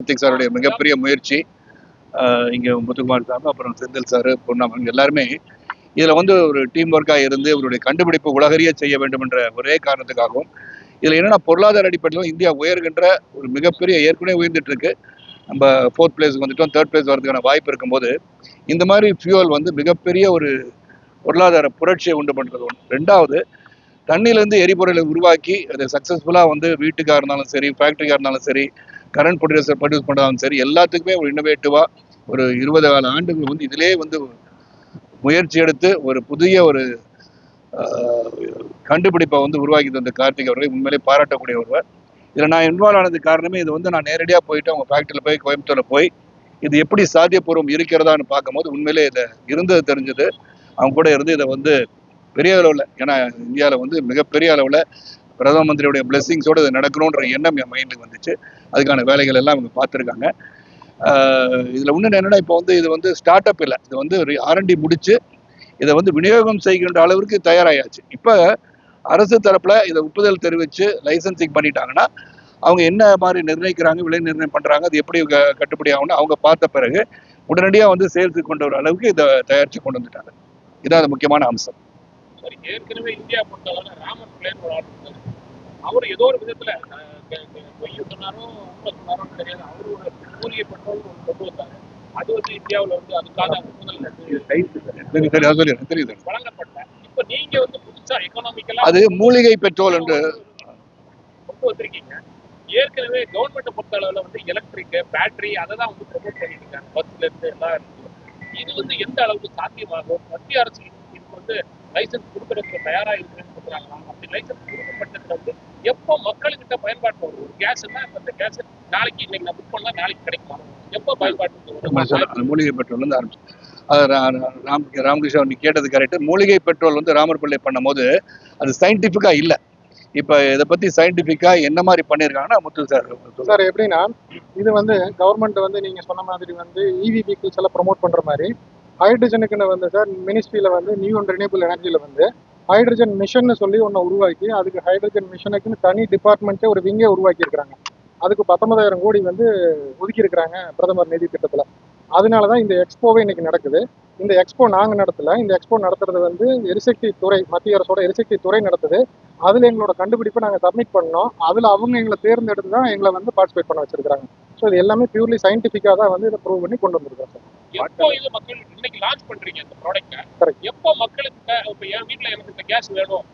கார்த்திக் சாருடைய மிகப்பெரிய முயற்சி இங்கே முத்துக்குமார் சார் அப்புறம் செந்தில் சார் பொன்னாமன் எல்லாருமே இதில் வந்து ஒரு டீம் ஒர்க்காக இருந்து இவருடைய கண்டுபிடிப்பு உலகறிய செய்ய வேண்டும் என்ற ஒரே காரணத்துக்காகவும் இதில் என்னென்னா பொருளாதார அடிப்படையிலும் இந்தியா உயர்கின்ற ஒரு மிகப்பெரிய ஏற்கனவே உயர்ந்துட்டு இருக்கு. நம்ம ஃபோர்த் பிளேஸுக்கு வந்துட்டோம் தேர்ட் பிளேஸ் வரதுக்கான வாய்ப்பு இருக்கும்போது இந்த மாதிரி ஃபியூவல் வந்து மிகப்பெரிய ஒரு பொருளாதார புரட்சியை உண்டு பண்ணுறது ஒன்று ரெண்டாவது தண்ணியிலேருந்து எரிபொருளை உருவாக்கி அதை சக்ஸஸ்ஃபுல்லாக வந்து வீட்டுக்காக இருந்தாலும் சரி ஃபேக்ட்ரிக்காக இருந்தாலும் சரி கரண்ட் ப்ரொடியூசர் ப்ரொடியூஸ் பண்ணாலும் சரி எல்லாத்துக்குமே ஒரு இன்னோவேட்டிவாக ஒரு இருபது கால ஆண்டுகள் வந்து இதிலே வந்து முயற்சி எடுத்து ஒரு புதிய ஒரு கண்டுபிடிப்பை வந்து உருவாக்கி தந்த கார்த்திக் அவர்களை உண்மையிலே பாராட்டக்கூடிய ஒருவர். இதில் நான் இன்வால்வ் ஆனது காரணமே இது வந்து நான் நேரடியாக போயிட்டு அவங்க ஃபேக்ட்ரியில் போய் கோயம்புத்தூரில் போய் இது எப்படி சாத்தியப்பூர்வம் இருக்கிறதான்னு பார்க்கும்போது உண்மையிலே இதை இருந்தது தெரிஞ்சது. அவங்க கூட இருந்து இதை வந்து பெரிய அளவில் ஏன்னா இந்தியாவில் வந்து மிகப்பெரிய அளவில் பிரதம மந்திரியுடைய பிளெஸிங்ஸோடு இது நடக்கணுன்ற எண்ணம் என் மைண்டுக்கு வந்துச்சு. அதுக்கான வேலைகள் எல்லாம் அவங்க பார்த்துருக்காங்க. இதில் ஒன்று என்னென்னா இப்போ வந்து இது வந்து ஸ்டார்ட் அப் இல்லை. இது வந்து ஆர்என்டி முடிச்சு இதை வந்து விநியோகம் செய்கின்ற அளவிற்கு தயாராயாச்சு இப்போ அரசு தரப்பில் இதை ஒப்புதல் தெரிவித்து லைசன்சிங் பண்ணிட்டாங்கன்னா அவங்க என்ன மாதிரி நிர்ணயிக்கிறாங்க விலை நிர்ணயம் பண்ணுறாங்க அது எப்படி க- கட்டுப்படி ஆகும்னு அவங்க பார்த்த பிறகு உடனடியாக வந்து சேல்ஸுக்கு கொண்டு வர அளவுக்கு இதை தயாரித்து கொண்டு வந்துட்டாங்க. இதான் அது முக்கியமான அம்சம். ஏற்கனவே இந்தியா பொறுத்தவரை ராமன் பிளேன் ஒரு ஆர்டர் அவர் ஏதோ ஒரு விதத்துல அஹ், க- க- பொய் சொன்னாரோ உண்மை தெரியாது. அவரு ஒரு கூலிய பெட்ரோல் கொண்டு வந்தாரு அது வந்து இந்தியாவுல வந்து அதுக்கான ஒப்புதல் வந்து தெரியும் தெரியும் அது தெரியும் தெரியுது. வழங்கப்பட்ட. இப்ப நீங்க வந்து புதுசா எக்கனாமிக்கலா அது மூலிகை பெட்ரோல் என்று கொண்டு வந்திருக்கீங்க. ஏற்கனவே கவர்மெண்ட் பொறுத்த அளவுல வந்து எலக்ட்ரிக் பேட்டரி அதை தான் வந்து ப்ரொமோட் பண்ணிட்டு இருக்காங்க பஸ்ல இருந்து எல்லாம் இருக்கு. இது வந்து எந்த அளவுக்கு சாத்தியமாகும்? மத்திய அரசு இதுக்கு வந்து லைசன்ஸ் கொடுக்கறதுக்கு தயாரா இருக்குன்னு சொல்றாங்களா அப்படி லைசன்ஸ் கொடுக்கப்பட்டதுல வந்து எப்போ மக்கள்கிட்ட பயன்பாட்டு வரும்? ஒரு கேஸ்னா இப்ப இந்த கேஸ் நாளைக்கு இன்னைக்கு நான் புக் பண்ணா நாளைக்கு கிடைக்குமா? எப்போ அந்த மூலிகை பெட்ரோல் வந்து ஆரம்பிச்சு. ராம் ராமகிருஷ்ணன் நீ கேட்டது கரெக்ட் மூலிகை பெட்ரோல் வந்து ராமர் பிள்ளை பண்ணும்போது அது சயின்டிஃபிக்கா இல்ல. இப்ப இதை பத்தி சயின்டிஃபிக்கா என்ன மாதிரி பண்ணியிருக்காங்கன்னா முத்து சார். சார் எப்படின்னா இது வந்து கவர்மெண்ட் வந்து நீங்க சொன்ன மாதிரி வந்து இவி வெஹிக்கிள்ஸ் எல்லாம் ப்ரோமோட் பண்ற மாதிரி ஹைட்ரஜனுக்குன்னு வந்து சார் மினிஸ்ட்ரியில வந்து நியூ அண்ட் ரினியபிள் எனர்ஜியில வந்து ஹைட்ரஜன் மிஷன் சொல்லி ஒன்று உருவாக்கி அதுக்கு ஹைட்ரஜன் மிஷனுக்குன்னு தனி டிபார்ட்மெண்ட்டே ஒரு விங்கே உருவாக்கி அதுக்கு பத்தொன்பதாயிரம் கோடி வந்து ஒதுக்கி இருக்கிறாங்க பிரதமர் நிதி திட்டத்துல. அதனால தான் இந்த எக்ஸ்போவே இன்னைக்கு நடக்குது. இந்த எக்ஸ்போ நாங்க நடத்தல. இந்த எக்ஸ்போ நடத்துறது வந்து எரிசக்தி துறை மத்திய அரசோட எரிசக்தி துறை நடத்துது. அதுல எங்களோட கண்டுபிடிப்பை நாங்க சப்மிட் பண்ணோம். அதுல அவங்க எங்களை தேர்ந்தெடுத்து தான் எங்களை வந்து பார்ட்டிசிபேட் பண்ண வச்சிருக்காங்க ஸோ இது எல்லாமே பியூர்லி சயின்டிஃபிக்காக தான் வந்து இதை ப்ரூவ் பண்ணி கொண்டு வந்திருக்கோம் சார் எப்போ இது மக்கள் இன்னைக்கு லான்ச் பண்றீங்க இந்த ப்ராடக்ட்டை Correct. எப்போ மக்களுக்கு இப்ப என் வீட்ல எனக்கு இந்த கேஸ் வேணும்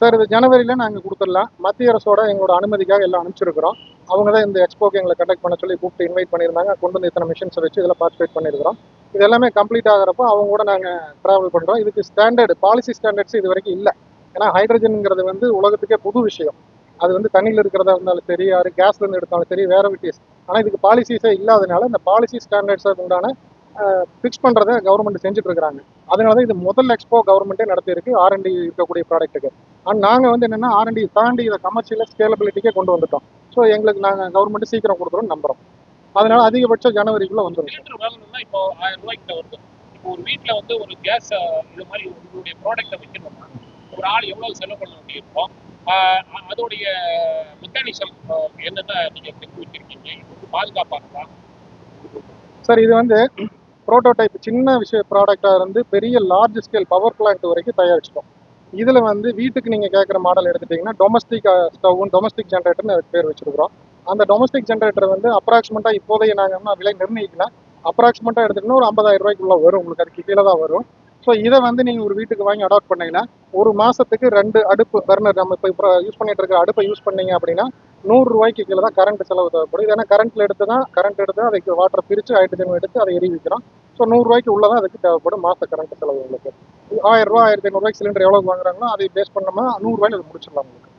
சார் இது ஜனவரியில நாங்க கொடுத்துடலாம். மத்திய அரசோட எங்களோட அனுமதிக்காக எல்லாம் அனுப்பிச்சிருக்கிறோம். அவங்க தான் இந்த எக்ஸ்போக்கு எங்களை கண்டக்ட் பண்ண சொல்லி கூப்பிட்டு இன்வைட் பண்ணியிருந்தாங்க. கொண்டு வந்து இத்தனை மிஷின்ஸை வச்சு இதில் பார்ட்டிசிபேட் பண்ணியிருக்கிறோம். இது எல்லாமே கம்ப்ளீட் ஆகிறப்போ அவங்க கூட நாங்கள் ட்ராவல் பண்ணுறோம் இதுக்கு ஸ்டாண்டர்டு பாலிசி ஸ்டாண்டர்ட்ஸ் இது வரைக்கும் இல்லை. ஏன்னா ஹைட்ரஜனுங்கிறது வந்து உலகத்துக்கே புது விஷயம். அது வந்து தண்ணியில் இருக்கிறதா இருந்தாலும் சரி யாரு கேஸ்ல இருந்து எடுத்தாலும் சரி வேற விட்டிஸ் ஆனால் இதுக்கு பாலிசிஸே இல்லாதனால இந்த பாலிசி ஸ்டாண்டர்ட்ஸை உண்டான ஃபிக்ஸ் பண்ணுறதை கவர்மெண்ட் செஞ்சுட்டு இருக்கிறாங்க. அதனால தான் இது முதல் எக்ஸ்போ கவர்மெண்ட்டே நடத்தியிருக்கு ஆர்என்டி இருக்கக்கூடிய ப்ராடக்ட்டுக்கு அண்ட் நாங்கள் வந்து என்னென்னா ஆர்என்டி தாண்டி இதை கமர்ஷியலாக ஸ்கேலபிலிட்டிக்கே கொண்டு வந்துட்டோம். ஸோ எங்களுக்கு நாங்கள் கவர்மெண்ட் சீக்கிரம் கொடுத்துருவோம் நம்புறோம். அதனால அதிகபட்சம் ஜனவரிக்குள்ள வந்துடும் சிலிண்டர் வாங்கணும்னா இப்போ ஆயிரம் ரூபாய் கிட்ட வருது இப்போ ஒரு வீட்ல வந்து ஒரு கேஸ் இது மாதிரி உங்களுடைய ப்ராடக்ட்டை வைக்கணும்னா ஒரு ஆள் எவ்வளவு செலவு பண்ண வேண்டியிருக்கும் அதோடைய மெக்கானிசம் என்னென்ன நீங்க தெரிஞ்சு வச்சிருக்கீங்க இது வந்து பாதுகாப்பானதா சார் இது வந்து ப்ரோட்டோடைப் சின்ன விஷய ப்ராடக்டாக இருந்து பெரிய லார்ஜ் ஸ்கேல் பவர் பிளான்ட் வரைக்கும் தயாரிச்சிட்டோம். இதில் வந்து வீட்டுக்கு நீங்கள் கேட்குற மாடல் எடுத்துட்டிங்கன்னா டொமஸ்டிக் ஸ்டவ்வும் டொமஸ்டிக் ஜென்ரேட்டர்னு அதுக்கு பேர் வச்சுருக்குறோம். அந்த டொமஸ்டிக் ஜென்ரேட்டர் வந்து அப்ராக்சிமேட்டாக இப்போதைய நாங்கள் விலை நிர்ணயிக்கல. அப்ராக்சிமேட்டாக எடுத்துக்கிட்டா ஒரு ஐம்பதாயிரம் ரூபாய்க்குள்ள வரும். உங்களுக்கு அதுக்கு கீழே தான் வரும். ஸோ இதை வந்து நீங்கள் ஒரு வீட்டுக்கு வாங்கி அடாப்ட் பண்ணீங்கன்னா ஒரு மாதத்துக்கு ரெண்டு அடுப்பு பர்னர் நம்ம இப்போ யூஸ் பண்ணிட்டு இருக்கிற அடுப்பை யூஸ் பண்ணீங்க அப்படின்னா நூறு ரூபாய்க்கு கீழே தான் கரண்ட் செலவு தேவைப்படும். ஏன்னா கரண்ட்டில் எடுத்து தான் கரண்ட் எடுத்து அதுக்கு வாட்டர் பிரித்து ஹைட்ரஜன் எடுத்து அதை எரிவிக்கிறோம் ஸோ நூறுரூவாய்க்கு உள்ளதான் அதுக்கு தேவைப்படும் மாத கரண்ட் செலவு உங்களுக்கு. ஆயிரம் ரூபா ஆயிரத்தி ஐநூறுரூவாய்க்கு சிலிண்டர் எவ்வளோ வாங்குறாங்களோ அதை பேஸ் பண்ணோம்னா நூறுரூவாய்க்கு அது முடிச்சிடலாம் உங்களுக்கு.